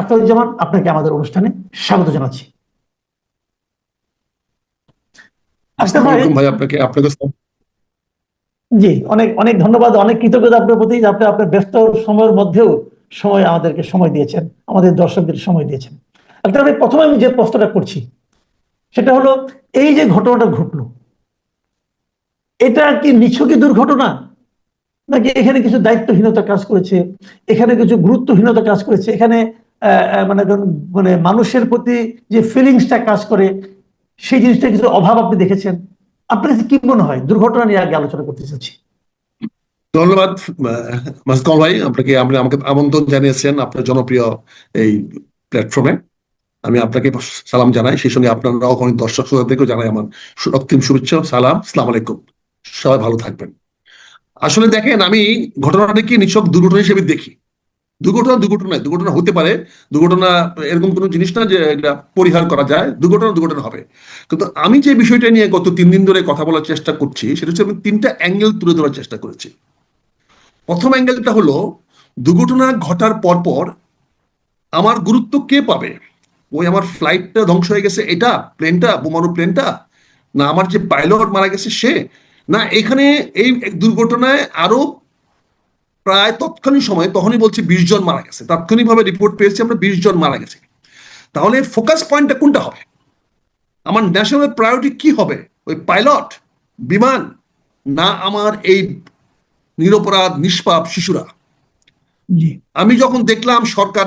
আখতারুজ্জামান আপনাকে আমাদের অনুষ্ঠানে স্বাগত জানাচ্ছি। আপনাকে আপনাকে জি অনেক অনেক ধন্যবাদ অনেক কৃতজ্ঞতা আপনার প্রতি আপনি আপনার ব্যস্ত সময়ের মধ্যেও সময় আমাদেরকে সময় দিয়েছেন আমাদের দর্শকদের সময় দিয়েছেন। ভাই প্রথমে আমি যে প্রশ্নটা করছি সেটা হলো এই যে ঘটনাটা ঘটলো এটা কি নিছকই দুর্ঘটনা? নাকি এখানে কিছু দায়িত্বহীনতা কাজ করেছে এখানে কিছু গুরুত্বহীনতা কাজ করেছে এখানে মানে মানে মানুষের প্রতি যে ফিলিংসটা কাজ করে, সেই জিনিসটা কিছু অভাব আপনি দেখেছেন। আপনার কাছে কি মনে হয়? দুর্ঘটনা নিয়ে আগে আলোচনা করতে চাচ্ছি। ধন্যবাদ মাসুদ ভাই। আপনাকে, আপনি আমাকে আমন্ত্রণ জানিয়েছেন আপনার জনপ্রিয় এই প্ল্যাটফর্মে আমি আপনাকে সালাম জানাই। সেই সঙ্গে আপনার অগণিত দর্শক শ্রোতাদেরকেও জানাই আমার রক্তিম শুভেচ্ছা। সালাম সালাম আলাইকুম। সবাই ভালো থাকবেন। আসলে দেখেন, আমি ঘটনাটাকে নিছক দুর্ঘটনা হিসেবে দেখি। দুর্ঘটনা দুর্ঘটনা দুর্ঘটনা হতে পারে। দুর্ঘটনা এরকম কোনো জিনিস না যে এটা পরিহার করা যায়। দুর্ঘটনা দুর্ঘটনা হবে। কিন্তু আমি যে বিষয়টা নিয়ে গত তিন দিন ধরে কথা বলার চেষ্টা করছি, সেটা হচ্ছে আমি তিনটা অ্যাঙ্গেল তুলে ধরার চেষ্টা করেছি। প্রথম অ্যাঙ্গেলটা হলো, দুর্ঘটনা ঘটার পরপর আমার গুরুত্ব কে পাবে? ওই আমার ফ্লাইটটা ধ্বংস হয়ে গেছে, এটা? প্লেনটা বোমারু প্লেনটা না, আমার যে পাইলট মারা গেছে সে? না, এখানে এই দুর্ঘটনায় আরও প্রায় তৎকালীন সময় তখনই বলছে বিশ জন মারা গেছে। তাৎক্ষণিকভাবে রিপোর্ট পেয়েছি আমরা বিশ জন মারা গেছে। তাহলে ফোকাস পয়েন্টটা কোনটা হবে? আমার ন্যাশনাল প্রায়োরিটি কি হবে? ওই পাইলট বিমান না আমার এই নিরপরাধ নিষ্পাপ শিশুরা? আমি যখন দেখলাম সরকার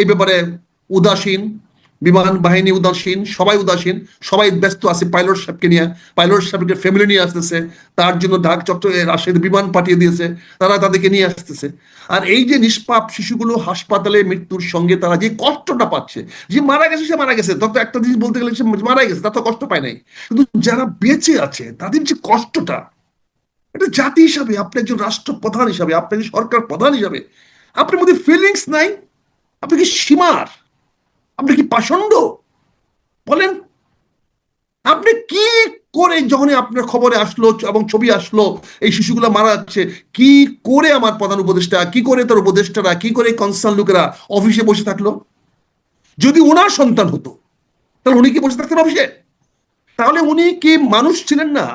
এই ব্যাপারে উদাসীন বিমান বাহিনী উদাসীন, সবাই উদাসীন, সবাই ব্যস্ত আছে পাইলট সাহেবকে নিয়ে। পাইলট সাহেবকে ফ্যামিলি নিয়ে আসতেছে। তার জন্য ঢাক চট্টগ্রামে রাজশাহীতে বিমান পাঠিয়ে দিয়েছে। তারা তাদেরকে নিয়ে আসতেছে। আর এই যে নিষ্পাপ শিশুগুলো হাসপাতালে মৃত্যুর সঙ্গে তারা যে কষ্টটা পাচ্ছে, যে মারা গেছে, সে মারা গেছে। তত একটা জিনিস বলতে গেলে সে মারা গেছে, তার তো কষ্ট পায় নাই। কিন্তু যারা বেঁচে আছে, তাদের যে কষ্টটা, এটা জাতি হিসাবে, আপনি একজন রাষ্ট্রপ্রধান হিসাবে, আপনি একজন সরকার প্রধান হিসাবে, আপনার মধ্যে ফিলিংস নাই? আপনি কি সীমার? আপনি কি পাষণ্ড? বলেন, আপনি কি করে যখন আপনার খবরে আসলো এবং ছবি আসলো, এই শিশুগুলো মারা যাচ্ছে, কি করে আমার প্রধান উপদেষ্টা, কি করে তার উপদেষ্টারা, কি করে কনসার্ন লোকেরা অফিসে বসে থাকল? যদি ওনার সন্তান হতো, তাহলে উনি কি বসে থাকতেন অফিসে? তাহলে উনি কি মানুষ ছিলেন না?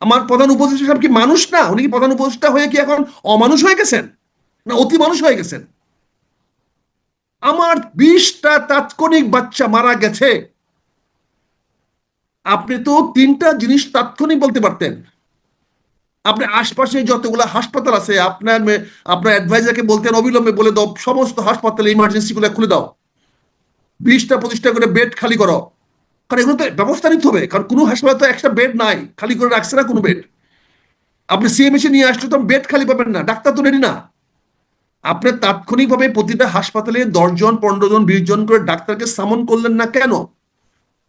আমার প্রধান উপদেষ্টা সাহেব কি মানুষ না? উনি কি প্রধান উপদেষ্টা হয়ে কি এখন অমানুষ হয়ে গেছেন? না অতি মানুষ হয়ে গেছেন? আমার বিশটা তাৎক্ষণিক বাচ্চা মারা গেছে। আপনি তো তিনটা জিনিস তাৎক্ষণিক বলতে পারতেন। আপনি আশপাশে যতগুলো হাসপাতাল আছে, আপনার আপনার অ্যাডভাইজারকে বলতেন, অবিলম্বে বলে দাও, সমস্ত হাসপাতালে ইমার্জেন্সি গুলো খুলে দাও। বিশটা প্রতিষ্ঠা করে বেড খালি করো। কারণ এগুলো তো ব্যবস্থা নিতে হবে, কারণ কোনো হাসপাতালে তো একটা বেড নাই, খালি করে রাখছে না কোনো বেড। আপনি সিএমএসি নিয়ে আসলে তো বেড খালি পাবেন না, ডাক্তার তো রেডি না। আপনি তাৎক্ষণিকভাবে প্রতিটা হাসপাতালে দশজন পনেরো জন বিশ জন করে ডাক্তারকে সামন করলেন না কেন?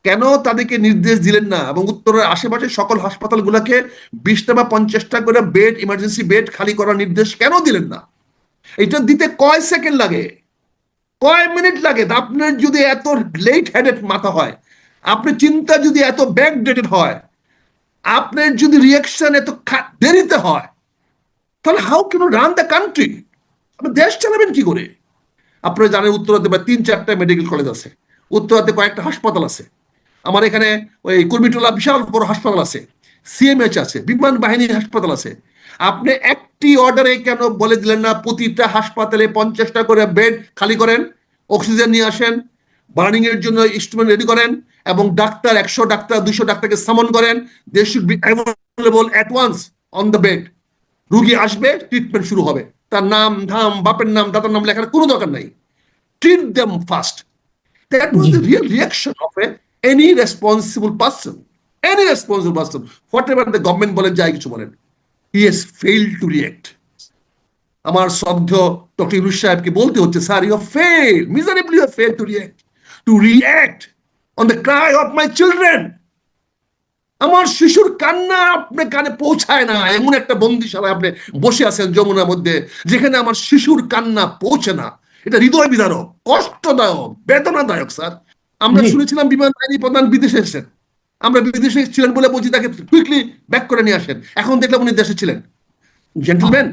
কেন তাদেরকে নির্দেশ দিলেন না? এবং উত্তরের আশেপাশে সকল হাসপাতালগুলোকে বিশটা বা পঞ্চাশটা করে বেড ইমার্জেন্সি বেড খালি করার নির্দেশ কেন দিলেন না? এটা দিতে কয় সেকেন্ড লাগে? কয় মিনিট লাগে? আপনার যদি এত লেট হেডেড মাথা হয় আপনি চিন্তা যদি এত ব্যাক ডেটেড হয়, আপনার যদি রিয়াকশন এত দেরিতে হয়, তাহলে how can run the country আপনি দেশ চালাবেন কি করে? আপনারা জানেন উত্তরাতে বা তিন, চারটা মেডিকেল কলেজ আছে। উত্তরাতে কয়েকটা হাসপাতাল আছে। আমার এখানে ওই কুর্মিটোলা বিশাল বড় হাসপাতাল আছে। সিএমএইচ আছে, বিমান বাহিনী হাসপাতাল আছে। আপনি একটি অর্ডারে কেন বলে দিলেন না, প্রতিটা হাসপাতালে পঞ্চাশটা করে বেড খালি করেন অক্সিজেন নিয়ে আসেন বার্নিং এর জন্য ইনস্ট্রুমেন্ট রেডি করেন, এবং ডাক্তার একশো ডাক্তার, দুইশো ডাক্তারকে সামন করেন they should be available on the bed রুগী আসবে ট্রিটমেন্ট শুরু হবে। তার নাম, ধাম, বাপের নাম, দাদার নাম লেখার কোনো দরকার নাই। Treat them fast that was the real reaction of a any responsible person any responsible person whatever the government বলেন, যাই কিছু বলেন হি হ্যাজ ফেইল টু আমার শ্রদ্ধ ডক্টর ইউনুস সাহেবকে বলতে হচ্ছে, sir you fail miserably you fail to react to react on the cry of my children আমার শিশুর কান্না আপনার কানে পৌঁছায় না। এমন একটা বন্দিশালায় আপনি বসে আছেন যমুনার মধ্যে যেখানে আমার শিশুর কান্না পৌঁছে না। এটা হৃদয় বিদারক কষ্টদায়ক বেদনাদায়ক স্যার। আমরা শুনেছিলাম বিমান বাহিনী প্রধান বিদেশে এসেছেন। আমরা বিদেশে ছিলেন বলে বলছি তাকে কুইকলি ব্যাক করে নিয়ে আসেন। এখন দেখলাম উনি দেশে ছিলেন। জেন্টলম্যান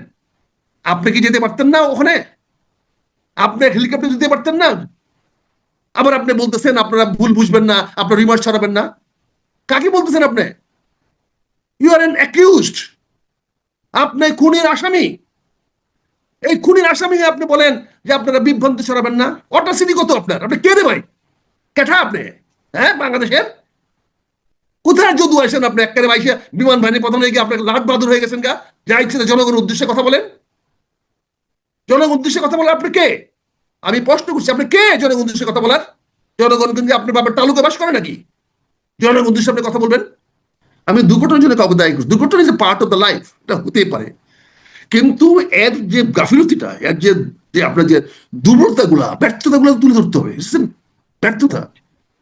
আপনি কি যেতে পারতেন না ওখানে? আপনি হেলিকপ্টার দিতে পারতেন না? আবার আপনি বলতেছেন আপনারা ভুল বুঝবেন না আপনার রিমার্স ছড়াবেন না। কাকে বলতেছেন আপনি? ইউ আর এন অ্যাকিউজড আপনি খুনির আসামি। এই খুনির আসামি আপনি বলেন যে আপনারা বিভ্রান্তি ছড়াবেন না। অটাসিটি কত আপনার? আপনি কে রে ভাই? কেঠা আপনি? হ্যাঁ বাংলাদেশের? কোথায় যদু আছেন আপনি? একেবারে বাইশে বিমান বাহিনী প্রধান হয়ে গিয়ে আপনাকে লাট বাহাদুর হয়ে গেছেন গা। যা ইচ্ছে জনগণের উদ্দেশ্যে কথা বলেন। জনগণ উদ্দেশ্যে কথা বলেন আপনি কে? আমি প্রশ্ন করছি, আপনি কে জনগণ উদ্দেশ্যে কথা বলার? জনগণ কিন্তু আপনার বাবার তালুকে বাস করে নাকি? জনগণ উদ্দেশ্যে আপনি কথা বলবেন? আমি দুর্ঘটনার জন্য কাউকে দায়ী করছি। দুর্ঘটনা is a part of the life এটা হতেই পারে। কিন্তু এর যে গাফিলতিটা, এর যে যে আপনার যে দুর্বলতাগুলা, ব্যর্থতাগুলো তুলে ধরতে হবে? ব্যর্থতা।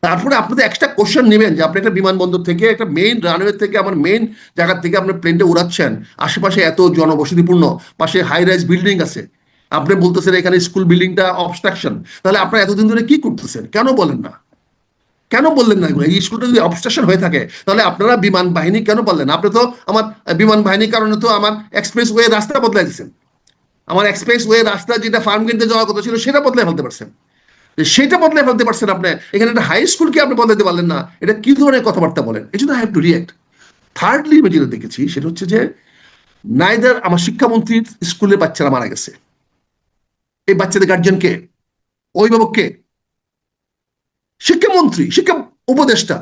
তারপরে আপনাদের একটা কোশ্চেন নেবেন যে আপনি একটা বিমানবন্দর থেকে, একটা মেইন রানওয়ে থেকে, আমার মেইন জায়গা থেকে আপনার প্লেনটা উড়াচ্ছেন। আশেপাশে এত জনবসতিপূর্ণ, পাশে হাই রাইজ বিল্ডিং আছে। আপনি বলতেছেন এখানে স্কুল বিল্ডিংটা অবস্ট্রাকশন তাহলে আপনারা এতদিন ধরে কি করতেছেন? কেন বলেন না? কেন বললেন না এই স্কুলটা যদি অবস্ট্রাকশন হয়ে থাকে, তাহলে আপনারা বিমান বাহিনী কেন বললেন? আপনি তো আমার বিমান বাহিনীর কারণে তো আমার এক্সপ্রেস ওয়ে রাস্তা বদলাই দিচ্ছেন আমার এক্সপ্রেস ওয়ে রাস্তা যেটা ফার্ম কিনতে যাওয়ার কথা ছিল, সেটা বদলাই ফেলতে পারছেন। সেটা বদলাই ফেলতে পারছেন আপনি। এখানে একটা হাই স্কুলকে আপনি বদলাতে পারলেন না। এটা কি ধরনের কথাবার্তা বলেন? এই জন্য I have to react thirdly আমি যেটা দেখেছি, সেটা হচ্ছে যে নাইদার আমার শিক্ষামন্ত্রীর স্কুলের বাচ্চারা মারা গেছে। এই বাচ্চাদের গার্জিয়ান কে? অভিভাবক কে? শিক্ষামন্ত্রী শিক্ষা উপদেষ্টা,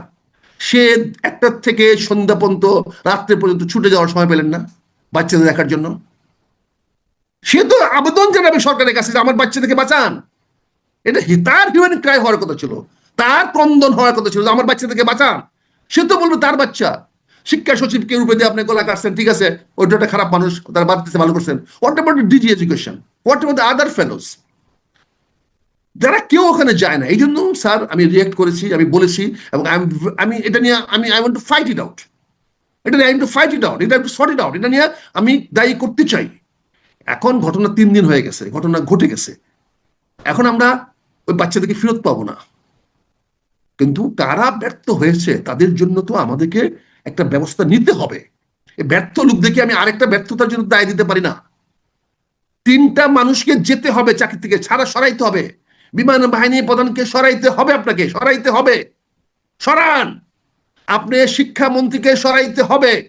সে একটার থেকে সন্ধ্যা পর্যন্ত, রাত্রে পর্যন্ত ছুটে যাওয়ার সময় পেলেন না বাচ্চাদের দেখার জন্য। সে তো আবেদন জানাবে সরকারের কাছে যে আমার বাচ্চাদেরকে বাঁচান। এটা তার হিউম্যান ক্রাই হওয়ার কথা ছিল। তার ক্রন্দন হওয়ার কথা ছিল যে আমার বাচ্চাদেরকে বাঁচান। সে তো বলবে তার বাচ্চা। শিক্ষা সচিবকে রূপে দিয়ে আপনি গলা কাটছেন ঠিক আছে। ওইটা একটা খারাপ মানুষ, তার বাড়িতে ভালো করছেন। What about DG education what about other fellows যারা কেউ ওখানে যায় না এই জন্য স্যার আমি রিয়েক্ট করেছি, আমি বলেছি এবং আমি এটা নিয়ে আমি I want to fight it out এটা নিয়ে I to fight it out এটা টু সর্ট ইট আউট এটা নিয়ে আমি দায়ী করতে চাই। এখন ঘটনা তিন দিন হয়ে গেছে, ঘটনা ঘটে গেছে। এখন আমরা ওই বাচ্চাদেরকে ফেরত পাবো না। কিন্তু কারা ব্যর্থ হয়েছে, তাদের জন্য তো আমাদেরকে একটা ব্যবস্থা নিতে হবে। এই ব্যর্থ লোক দেখে আমি আরেকটা ব্যর্থতার জন্য দায় দিতে পারি না। তিনটা মানুষকে যেতে হবে চাকরি থেকে, ছাড়া সরাইতে হবে। বিমান বাহিনী প্রধানকে সরাইতে হবে আপনাকে, সরাইতে হবে। সরান। আপনি শিক্ষামন্ত্রীকে সরাইতে হবে।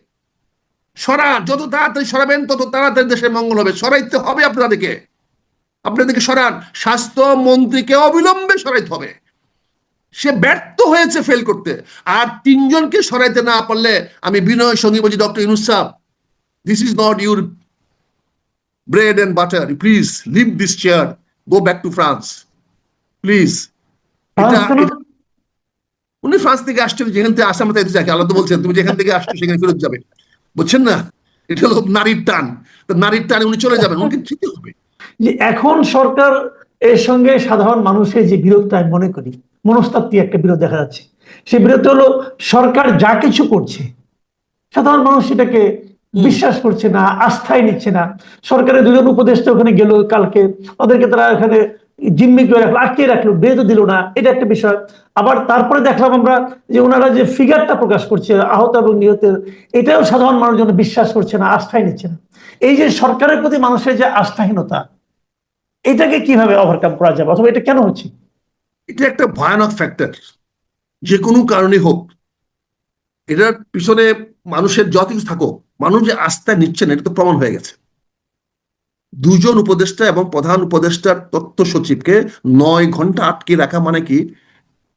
সরান। যত তাড়াতাড়ি সরাবেন, তত তাড়াতাড়ি দেশের মঙ্গল হবে। সরাইতে হবে আপনাদেরকে। আপনাদেরকে সরান। স্বাস্থ্য মন্ত্রীকে অবিলম্বে সরাইতে হবে। সে ব্যর্থ হয়েছে ফেল করতে। আর তিনজনকে সরাইতে না পারলে আমি বিনয় সঙ্গী বলছি, doctor Yunus Shah this is not your bread and butter please leave this chair go back to France please. উনি ফ্রান্স থেকে আসছেন যেখান থেকে আসাম তাই যাকে আলাদা বলছেন তুমি যেখান থেকে আসছো সেখানে ফেরত যাবে। বুঝছেন না? এটা হলো নারীর টান। নারীর টানে উনি চলে যাবেন উনকে যেতে হবে। এখন সরকার এর সঙ্গে সাধারণ মানুষের যে বিরোধটা আমি মনে করি মনস্তাত্ত্বিক একটা বিরোধ দেখা যাচ্ছে। সেই বিরোধটা হলো সরকার যা কিছু করছে সাধারণ মানুষ সেটাকে বিশ্বাস করছে না আস্থায় নিচ্ছে না। সরকারের দুজন উপদেষ্টা ওখানে গেল কালকে ওদেরকে তারা এখানে জিম্মি করে রাখল আটকে রাখল বেরোতে দিল না, এটা একটা বিষয়। আবার তারপরে দেখলাম আমরা যে ওনারা যে ফিগারটা প্রকাশ করছে, আহত এবং নিহতের, এটাও সাধারণ মানুষ যেন বিশ্বাস করছে না আস্থায় নিচ্ছে না। এই যে সরকারের প্রতি মানুষের যে আস্থাহীনতা, এটাকে কীভাবে ওভারকাম করা যাবে? অথবা এটা কেন হচ্ছে? এটা একটা ভয়ানক ফ্যাক্টর যে কোনো কারণে হোক, এটার পিছনে মানুষের যত কিছু থাকুক, মানুষ যে আস্থা নিচ্ছে না, এটা তো প্রমাণ হয়ে গেছে। দুজন উপদেষ্টা এবং প্রধান উপদেষ্টার তথ্য সচিবকে নয় ঘণ্টা আটকে রাখা মানে কি?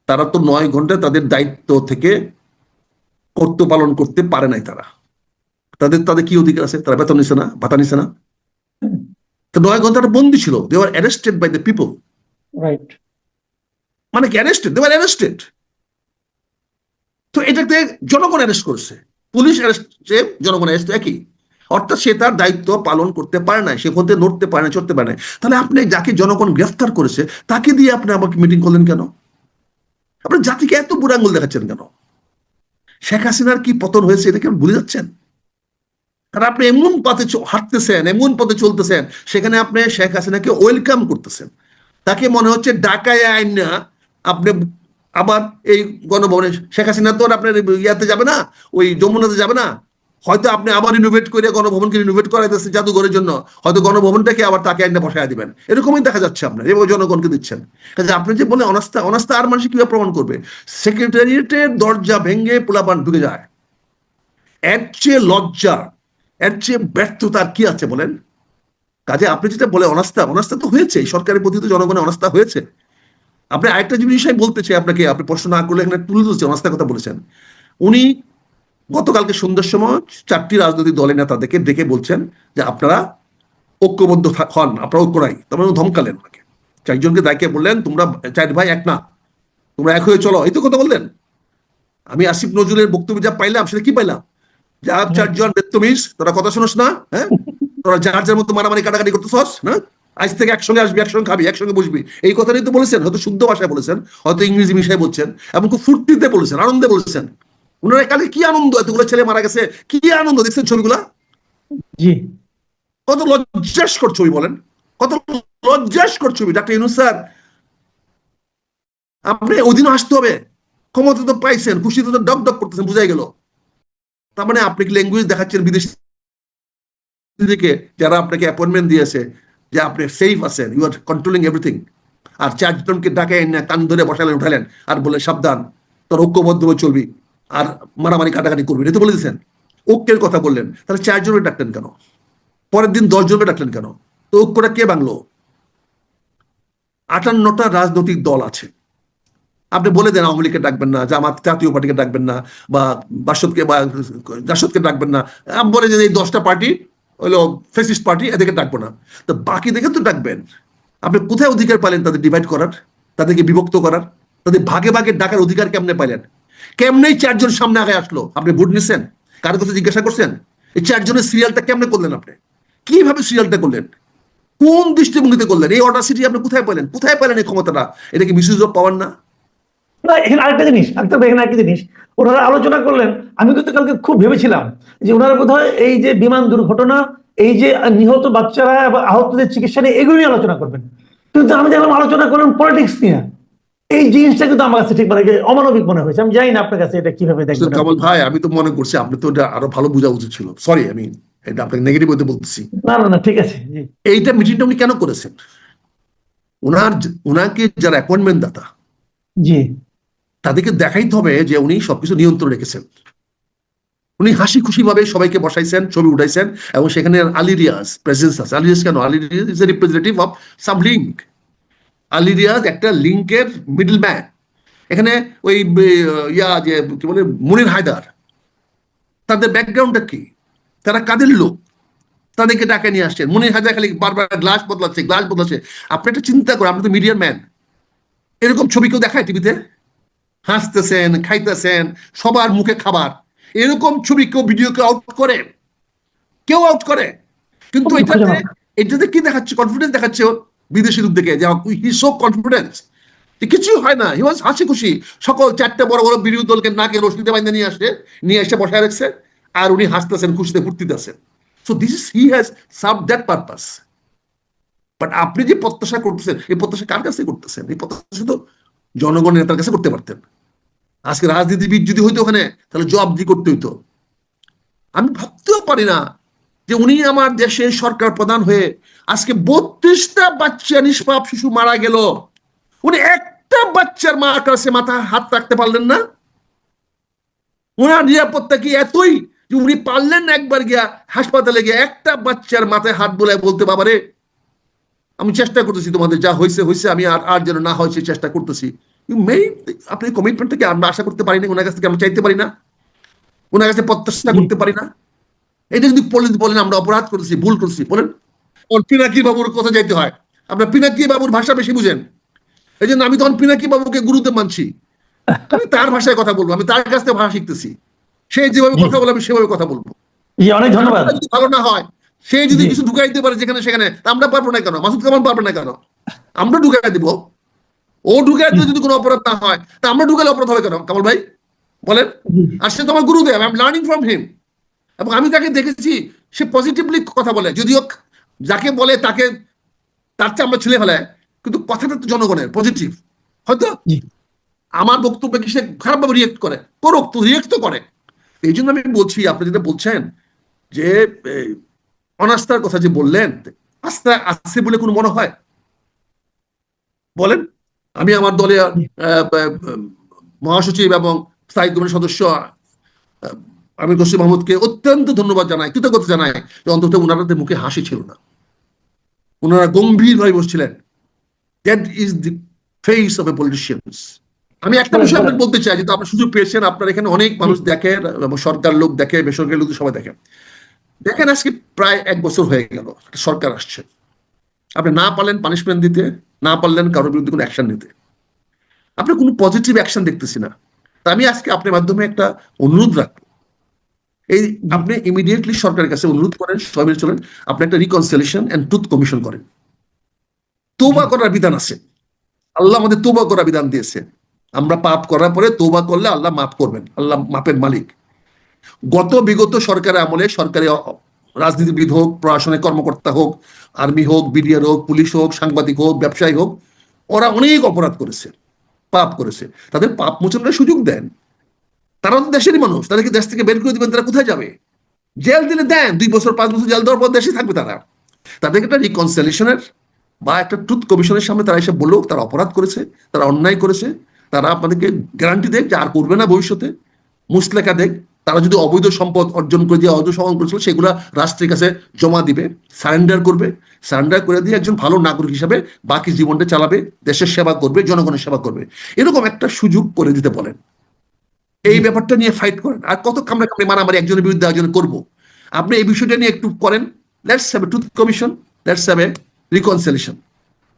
তারা তো নয় ঘণ্টা তাদের দায়িত্ব থেকে কর্তব্য পালন করতে পারে নাই তারা। তাদের তাদের কি অধিকার আছে? তারা বেতন নিছে না ভাতা নিছে না? তো নয় ঘন্টাটা বন্দি ছিল। They are arrested by the people right মানে কি অ্যারেস্টেড দে আর অ্যারেস্টেড তো এটাতে জনগণ অ্যারেস্ট করছে। পুলিশ অ্যারেস্ট জনগণ অ্যারেস্ট একই। অর্থাৎ সে তার দায়িত্ব পালন করতে পারে না সে হতে নড়তে পারে না চড়তে পারে না তাহলে আপনি যাকে জনগণ গ্রেফতার করেছে, তাকে দিয়ে আপনি আমাকে মিটিং করলেন কেন? আপনার জাতিকে এত বুড়ো আঙ্গুল দেখাচ্ছেন কেন? শেখ হাসিনার কি পতন হয়েছে এটা কেন ভুলে যাচ্ছেন? কারণ আপনি এমন পথে হাঁটতেছেন, এমন পথে চলতেছেন, সেখানে আপনি শেখ হাসিনাকে ওয়েলকাম করতেছেন। তাকে মনে হচ্ছে ডাকায় আইন না, আপনি আবার এই গণভবনে শেখ হাসিনা তো আর আপনার ইয়াতে যাবে না, ওই যমুনাতে যাবে না হয়তো আপনি আবার রিনোভেট করে গণভবনকে রিনোভেট করাইতেছেন জাদুঘরের জন্য, হয়তো গণভবনটাকে আবার তাকে একটা বসায় দিবেন। এরকমই দেখা যাচ্ছে আপনার, এভাবে জনগণকে দিচ্ছেন। কাজে আপনি যে বলে অনাস্থা অনাস্থা আর মানুষ কীভাবে প্রমাণ করবে? সেক্রেটারিয়েটের দরজা ভেঙে পোলাপান ঢুকে যায়। এর চেয়ে লজ্জা, এর চেয়ে ব্যর্থতার কি আছে বলেন? কাজে আপনি যেটা বলে অনাস্থা অনাস্থা তো হয়েছে সরকারের প্রতি তো জনগণের অনাস্থা হয়েছে। আপনি আরেকটা জিনিস বলতে চাই আপনাকে, আপনি প্রশ্ন না করলে এখানে তুলে ধরছে, অনাস্থার কথা বলেছেন। উনি গতকালকে সন্ধ্যার সময় চারটি রাজনৈতিক দলের নেতাদেরকে ডেকে বলছেন যে আপনারা ঐক্যবদ্ধ হন, আপনারা ঐক্য নাই তারপরে উনি ধমকালেন ওনাকে চারজনকে দায়কে বললেন, তোমরা চার ভাই, এক না, তোমরা এক হয়ে চলো। এই তো কথা বললেন। আমি আসিফ নজরুলের বক্তব্য যা পাইলাম, সেটা কি পাইলাম? যা চারজন বেত্তমিস তোরা কথা শোনস না হ্যাঁ? তোরা যার যার মতো মারামারি কাটাকাটি করতেছস না আজ থেকে একসঙ্গে আসবি, একসঙ্গে খাবি, একসঙ্গে বসবি। এই কথাটাই তো বলেছেন, হয়তো শুদ্ধ ভাষায় বলেছেন, হয়তো ইংরেজি মিশায় বলছেন, এবং খুব ফুর্তিতে বলেছেন, আনন্দে বলেছেন। ওনারা কালে কি আনন্দ? এতগুলো ছেলে মারা গেছে কি আনন্দ? দেখছেন ছবিগুলা? জি। কত লজ্জাস্কর ছবি বলেন। কত লজ্জাস্কর ছবি। ডাক্তার ইউনুস স্যার আপনি অধীনে আসতে হবে। ক্ষমতা তো পাইছেন খুশিতে তো ডক ডক করতেছেন বুঝাই গেল। তার মানে আপনি কি ল্যাঙ্গুয়েজ দেখাচ্ছেন বিদেশি থেকে যারা আপনাকে অ্যাপয়েন্টমেন্ট দিয়েছে যে আপনি সেফ আছেন ইউ আর কন্ট্রোলিং এভরিথিং আর চারজনকে ডাকে এনে কান ধরে বসালেন উঠালেন আর বলে সাবধান তোর ঐক্যবদ্ধ চলবি। আর মারামারি কাটাকাটি করবি এটা বলে দিয়েছেন। ঐক্যের কথা বললেন। তাহলে চারজনের ডাকলেন কেন? পরের দিন দশ জনকে ডাকলেন কেন? তো ঐক্যটা কে বাংলো আটান্নটা রাজনৈতিক দল আছে। আপনি বলে দেন আওয়ামী লীগকে ডাকবেন না, জামাত জাতীয় পার্টিকে ডাকবেন না, বা বাসদকে বা জাসদকে ডাকবেন না। আপনি বলে যে এই দশটা পার্টি, হলো ফেসিস্ট পার্টি, এদেরকে ডাকবো না। তো বাকি দেখে তো ডাকবেন। আপনি কোথায় অধিকার পাইলেন তাদের ডিভাইড করার? তাদেরকে বিভক্ত করার? তাদের ভাগে ভাগে ডাকার অধিকার কেমনে পাইলেন? কেমনেই চারজন সামনে আগে আসলো? আপনি ভোট নিছেন? কারও কাছে জিজ্ঞাসা করছেন? এই চারজনের সিরিয়ালটা কেমনে করলেন আপনি? কীভাবে সিরিয়ালটা করলেন? কোন দৃষ্টিভঙ্গিতে করলেন? এই অর্ডার সিটি আপনি কোথায় পেলেন কোথায় পেলেন এই ক্ষমতাটা? এটা কি মিসইউজ অফ পাওয়ার না? এখানে আরেকটা জিনিস একটা এখানে একটা জিনিস। ওনারা আলোচনা করলেন, আমি কিন্তু কালকে খুব ভেবেছিলাম যে ওনারা বোধহয় এই যে বিমান দুর্ঘটনা, এই যে নিহত বাচ্চারা এবং আহতদের চিকিৎসা নিয়ে এগুলো নিয়ে আলোচনা করবেন। কিন্তু আমি দেখলাম আলোচনা করলেন পলিটিক্স নিয়ে। এই জিনিসটা কিন্তু আমার কাছে ঠিক মানে অমানবিক মনে হয়েছে। আমি জানি না আপনার কাছে এটা কীভাবে দেখবেন কামাল ভাই আমি তো মনে করছি আপনি তো এটা আরও ভালো বোঝা উচিত ছিল। সরি আমি এটা আপনাকে নেগেটিভ হতে বলতেছি। না না না ঠিক আছে এইটা মিটিংটা উনি কেন করেছেন? ওনার ওনাকে যারা অ্যাপয়েন্টমেন্ট দাতা জি। তাদেরকে দেখাইতে হবে যে উনি সবকিছু নিয়ন্ত্রণ রেখেছেন। উনি হাসি খুশি ভাবে সবাইকে বসাইছেন ছবি উঠাইছেন এবং সেখানে আলিরিয়াস প্রেজেন্স আছে। আলিরিয়াস কেন? আলিরিয়াস is a representative of sub link আলিরিয়াস একটা লিঙ্কের মিডল ম্যান এখানে ওই ইয়া যে কি বলে মুনির হায়দার। তাদের ব্যাকগ্রাউন্ডটা কি? তারা কাদের লোক? তাদেরকে ডাকে নিয়ে আসছেন। মুনির হায়দার খালি বারবার গ্লাস বদলাচ্ছে গ্লাস বদলাচ্ছে। আপনি একটা চিন্তা করেন আপনি তো মিডিয়ার ম্যান। এরকম ছবি কেউ দেখায় টিভিতে? হাসতেছেন খাইতেছেন সবার মুখে খাবার। এরকম ছবি কেউ ভিডিও কেউ আউট করে? কেউ আউট করে? কিন্তু এটাতে এটাতে কি দেখাচ্ছে? কনফিডেন্স দেখাচ্ছে বিদেশি লোক থেকে যে হি সো কনফিডেন্স কিছু হয় না হি ওয়াজ হাসি খুশি সকল চারটে বড় বড় বিরোধী দলকে নাকে রশ্মিতে বাইন্দে নিয়ে আসে, নিয়ে এসে বসায় রাখছে, আর উনি হাসতেছেন, খুশিতে ফুর্তিতে আছেন so this is he has serve that purpose but আপনি যে প্রত্যাশা করতেছেন, এই প্রত্যাশা কার কাছে করতেছেন? এই প্রত্যাশা তো জনগণের নেতার কাছে করতে পারতেন। আজকে রাজনীতিবিদ যদি হইতো ওখানে, তাহলে জব দি করতে হইতো। আমি ভাবতেও পারি না যে উনি আমার দেশের সরকার প্রধান হয়ে আজকে বত্রিশটা বাচ্চা নিষ্পাপ শিশু মারা গেল। উনি একটা বাচ্চার মা কাছে মাথা হাত রাখতে পারলেন না। ওনার নিরাপত্তা কি এতই যে উনি পারলেন না একবার গিয়া হাসপাতালে গিয়ে একটা বাচ্চার মাথায় হাত বোলায় বলতে, বাবারে, আমি চেষ্টা করতেছি তোমাদের, যা হয়েছে হয়েছে আমি আর আর যেন না হয় সেই চেষ্টা করতেছি। আপনি কমিটমেন্ট থেকে আমরা আশা করতে পারি না ওনার কাছ থেকে আমরা চাইতে পারি না। ওনার কাছে প্রত্যাশা করতে পারি না। এটা যদি বলেন বলেন আমরা অপরাধ করেছি ভুল করছি বলেন। পিনাকি বাবুর কথা যাইতে হয়। আপনার পিনাকি বাবুর ভাষা বেশি বুঝেন। এই জন্য আমি তখন পিনাকি বাবুকে গুরুদেব মানছি। আমি তার ভাষায় কথা বলব আমি তার কাছ থেকে ভাষা শিখতেছি। সে যেভাবে কথা বলে আমি সেভাবে কথা বলব। অনেক ধন্যবাদ। ভালো না হয় সে যদি কিছু ঢুকাই দিতে পারে যেখানে সেখানে আমরা পারব না কেন? মাসুদ কামাল পারবে না কেন? আমরা ঢুকাই দিব। ও ঢুকাই দিলে যদি কোনো অপরাধ না হয় তা আমরা ঢুকালে অপরাধ হবে কেন? কামাল ভাই বলেন। আর সে তো আমার গুরুদেব I am learning from him এবং আমি তাকে দেখেছি সে পজিটিভলি কথা বলে। যদিও যাকে বলে তাকে তার চেয়ে আমরা ছেলে ফেলায় কিন্তু কথাটা তো জনগণের পজিটিভ হয়তো আমার বক্তব্যে কি সে খারাপভাবে রিয়েক্ট করে করুক তো রিয়েক্ট তো করে। এই জন্য আমি বলছি আপনি যেটা বলছেন যে অনাস্থার কথা যে বললেন আস্থা আছে বলে কোনো মনে হয়? বলেন। আমি আমার দলে মহাসচিব এবং স্থায়ী কমিটির সদস্য আমির খসরু মাহমুদকে অত্যন্ত ধন্যবাদ জানাই কৃতজ্ঞতা জানাই যে অন্তত ওনাদের মুখে হাসি ছিল না। ওনারা গম্ভীর ভাবে বসছিলেন that is the face of a politicians আমি একটা বিষয়। আপনাকে বলতে চাই যেহেতু আপনার সুযোগ পেয়েছেন আপনার এখানে অনেক মানুষ দেখে সরকার লোক দেখে বেসরকারি লোক সবাই দেখে। দেখেন আজকে প্রায় এক বছর হয়ে গেল সরকার আসছে। আপনি না পারলেন পানিশমেন্ট দিতে না পারলেন কারোর বিরুদ্ধে কোনো অ্যাকশন নিতে। আপনি কোনো পজিটিভ অ্যাকশন দেখতেছি না। তা আমি আজকে আপনার মাধ্যমে একটা অনুরোধ রাখব। এই আপনি ইমিডিয়েটলি সরকারের কাছে অনুরোধ করেন, সবাই চলেন, আপনি একটা রিকনসিলেশন এন্ড ট্রুথ কমিশন করেন। তোবা করার বিধান আছে। আল্লাহ আমাদের তোবা করার বিধান দিয়েছে। আমরা পাপ করার পরে তোবা করলে আল্লাহ মাফ করবেন, আল্লাহ মাপের মালিক। গত বিগত সরকারের আমলে সরকারি রাজনীতিবিদ হোক প্রশাসনিক কর্মকর্তা হোক, আর্মি হোক, বিডিআর হোক, পুলিশ হোক, সাংবাদিক হোক, ব্যবসায়ী হোক, ওরা অনেক অপরাধ করেছে, পাপ করেছে। তাদের পাপ মোচনের সুযোগ দেন। তারা তো দেশেরই মানুষ তাদেরকে দেশ থেকে বের করে দিবেন, তারা কোথায় যাবে? জেল দিলে দেন, দুই বছর, পাঁচ বছর জেল দেওয়ার পর দেশে থাকবে তারা। তাদেরকে একটা রিকনসিলেশনের বা একটা ট্রুথ কমিশনের সামনে তারা এসে বলুক, তারা অপরাধ করেছে, তারা অন্যায় করেছে, তারা আপনাদেরকে গ্যারান্টি দেখ যে আর করবে না ভবিষ্যতে। মুসলেখা দেখ, তারা যদি অবৈধ সম্পদ অর্জন করে দিয়ে অবৈধ সম্পদ করেছিল, সেগুলা রাষ্ট্রের কাছে জমা দিবে সারেন্ডার করবে। সারেন্ডার করে দিয়ে একজন ভালো নাগরিক হিসাবে বাকি জীবনটা চালাবে, দেশের সেবা করবে, জনগণের সেবা করবে। এরকম একটা সুযোগ করে দিতে বলেন। এই ব্যাপারটা নিয়ে ফাইট করেন। আর কত কামড়ে কামড়ে মারামারি একজনের বিরুদ্ধে একজনের করব? আপনি এই বিষয়টা নিয়ে একটু করেন। Let's have tooth commission let's have a reconciliation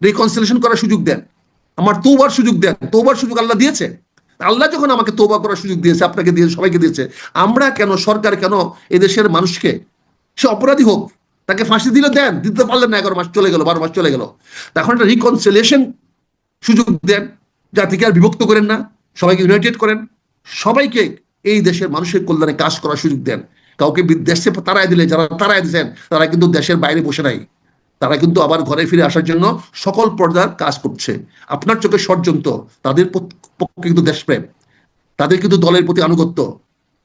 reconciliation করার সুযোগ দেন। আমার তোবার সুযোগ দেন। তোবার সুযোগ আল্লাহ দিয়েছে। আল্লাহ যখন আমাকে তোবা করার সুযোগ দিয়েছে, আপনাকে দিয়েছে, সবাইকে দিয়েছে, আমরা কেন, সরকার কেন এদেশের মানুষকে, সে অপরাধী হোক, তাকে ফাঁসি দিলে দেন, দিতে পারলেন না, এগারো মাস চলে গেল, বারো মাস চলে গেল। তখন একটা রিকনসিলেশন সুযোগ দেন। জাতিকে আর বিভক্ত করেন না। সবাইকে ইউনাইটেড করেন। সবাইকে এই দেশের মানুষের কল্যাণে কাজ করার সুযোগ দেন। কাউকে বিদেশে তারাই দিলে, যারা তারাই দিচ্ছেন তারা কিন্তু দেশের বাইরে বসে নাই। তারা কিন্তু আবার ঘরে ফিরে আসার জন্য সকল পর্যার কাজ করছে। আপনার চোখে ষড়যন্ত্র, তাদের পক্ষে কিন্তু দেশপ্রেম। তাদের কিন্তু দলের প্রতি আনুগত্য।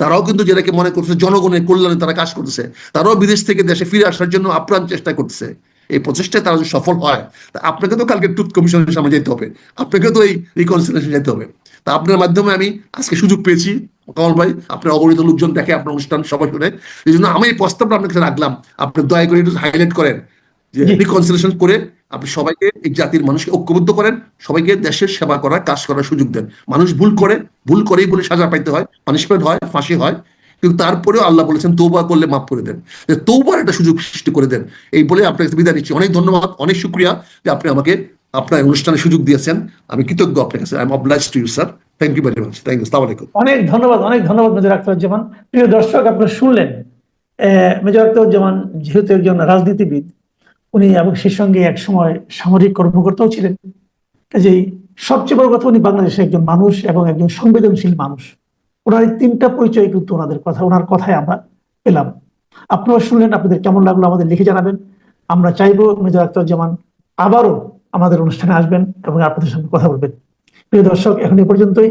তারাও কিন্তু যেটাকে মনে করছে জনগণের কল্যাণে তারা কাজ করতেছে। তারাও বিদেশ থেকে দেশে ফিরে আসার জন্য আপ্রাণ চেষ্টা করছে এই প্রচেষ্টায় তারা যদি সফল হয়, তা আপনাকে তো কালকে টুথ কমিশনের সামনে যেতে হবে। আপনাকে তো এই রিকনসিলেশন যেতে হবে। তা আপনার মাধ্যমে আমি আজকে সুযোগ পেয়েছি। কমল ভাই আপনার অগণিত লোকজন দেখে আপনার অনুষ্ঠান সবাই শুনে। এই জন্য আমি এই প্রস্তাবটা আপনার কাছে রাখলাম। আপনি দয়া করে একটু হাইলাইট করেন। যে রিকনসিলেশন করে আপনি সবাইকে এই জাতির মানুষকে ঐক্যবদ্ধ করেন সবাইকে দেশের সেবা করার কাজ করার সুযোগ দেন। মানুষ ভুল করে ভুল করেই বলে সাজা পাইতে হয় পানিশমেন্ট হয় ফাঁসি হয়। কিন্তু তারপরেও আল্লাহ বলেছেন তৌবা করলে মাফ করে দেন। যে তৌবার একটা সুযোগ সৃষ্টি করে দেন। এই বলে আপনাকে বিদায় নিচ্ছি। অনেক ধন্যবাদ অনেক শুক্রিয়া যে আপনি আমাকে আপনার অনুষ্ঠানে সুযোগ দিয়েছেন। আমি কৃতজ্ঞ আপনার কাছে। I am obliged to you sir thank you very much thank you আলাইকুম অনেক ধন্যবাদ অনেক ধন্যবাদ মেজর আখতারুজ্জামান। প্রিয় দর্শক, আপনারা শুনলেন মেজর আখতারুজ্জামান যেহেতু একজন রাজনীতিবিদ, উনি এবং সেই সঙ্গে এক সময় সামরিক কর্মকর্তাও ছিলেন। কাজেই সবচেয়ে বড় কথা, উনি বাংলাদেশের একজন মানুষ এবং একজন সংবেদনশীল মানুষ। ওনার এই তিনটা পরিচয় কিন্তু ওনাদের কথা, ওনার কথায় আমরা পেলাম। আপনারা শুনলেন, আপনাদের কেমন লাগল আমাদের লিখে জানাবেন। আমরা চাইব মেজর আখতারুজ্জামান আবারও আমাদের অনুষ্ঠানে আসবেন এবং আপনাদের সঙ্গে কথা বলবেন। প্রিয় দর্শক এখন এ পর্যন্তই।